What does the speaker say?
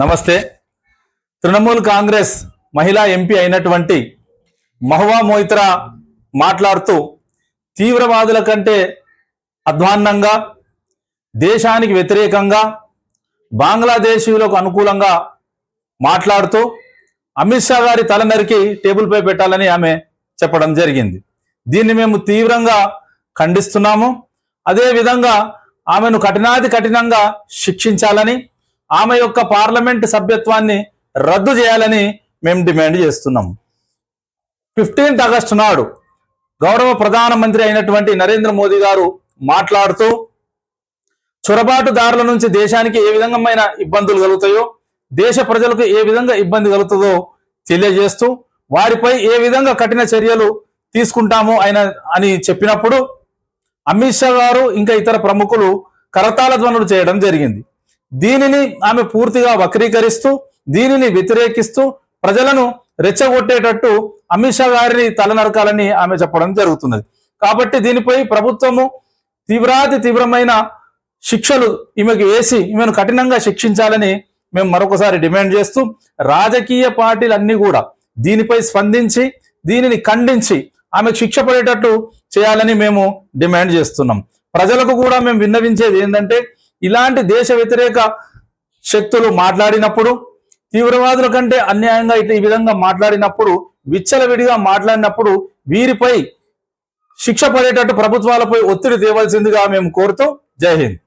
నమస్తే. తృణమూల్ కాంగ్రెస్ మహిళా ఎంపీ అయినటువంటి మహువా మోయిత్రా మాట్లాడుతూ తీవ్రవాదుల కంటే అధ్వాన్నంగా దేశానికి వ్యతిరేకంగా బంగ్లాదేశీయులకు అనుకూలంగా మాట్లాడుతూ అమిత్ షా గారి తల నరికి టేబుల్పై పెట్టాలని ఆమె చెప్పడం జరిగింది. దీన్ని మేము తీవ్రంగా ఖండిస్తున్నాము. అదేవిధంగా ఆమెను కఠినాది కఠినంగా శిక్షించాలని ఆమె యొక్క పార్లమెంట్ సభ్యత్వాన్ని రద్దు చేయాలని మేము డిమాండ్ చేస్తున్నాం. ఫిఫ్టీన్త్ ఆగస్టు నాడు గౌరవ ప్రధానమంత్రి అయినటువంటి నరేంద్ర మోదీ గారు మాట్లాడుతూ చొరబాటుదారుల నుంచి దేశానికి ఏ విధంగా ఇబ్బందులు కలుగుతాయో దేశ ప్రజలకు ఏ విధంగా ఇబ్బంది కలుగుతుందో తెలియజేస్తూ వారిపై ఏ విధంగా కఠిన చర్యలు తీసుకుంటాము ఆయన అని చెప్పినప్పుడు అమిత్ షా గారు ఇంకా ఇతర ప్రముఖులు కరతాళ ధ్వనులు చేయడం జరిగింది. దీనిని ఆమె పూర్తిగా వక్రీకరిస్తూ దీనిని వ్యతిరేకిస్తూ ప్రజలను రెచ్చగొట్టేటట్టు అమిత్ షా గారిని తలనరకాలని ఆమె చెప్పడం జరుగుతున్నది. కాబట్టి దీనిపై ప్రభుత్వము తీవ్రాతి తీవ్రమైన శిక్షలు ఈమెకు వేసి ఈమెను కఠినంగా శిక్షించాలని మేము మరొకసారి డిమాండ్ చేస్తూ రాజకీయ పార్టీలన్నీ కూడా దీనిపై స్పందించి దీనిని ఖండించి ఆమెకు శిక్ష పడేటట్టు చేయాలని మేము డిమాండ్ చేస్తున్నాం. ప్రజలకు కూడా మేము విన్నవించేది ఏంటంటే ఇలాంటి దేశ వ్యతిరేక శక్తులు మాట్లాడినప్పుడు తీవ్రవాదుల కంటే అన్యాయంగా ఇట్లా ఈ విధంగా మాట్లాడినప్పుడు విచ్చలవిడిగా మాట్లాడినప్పుడు వీరిపై శిక్ష పడేటట్టు ప్రభుత్వాలపై ఒత్తిడి తేవాల్సిందిగా మేము కోరుతూ జై హింద్.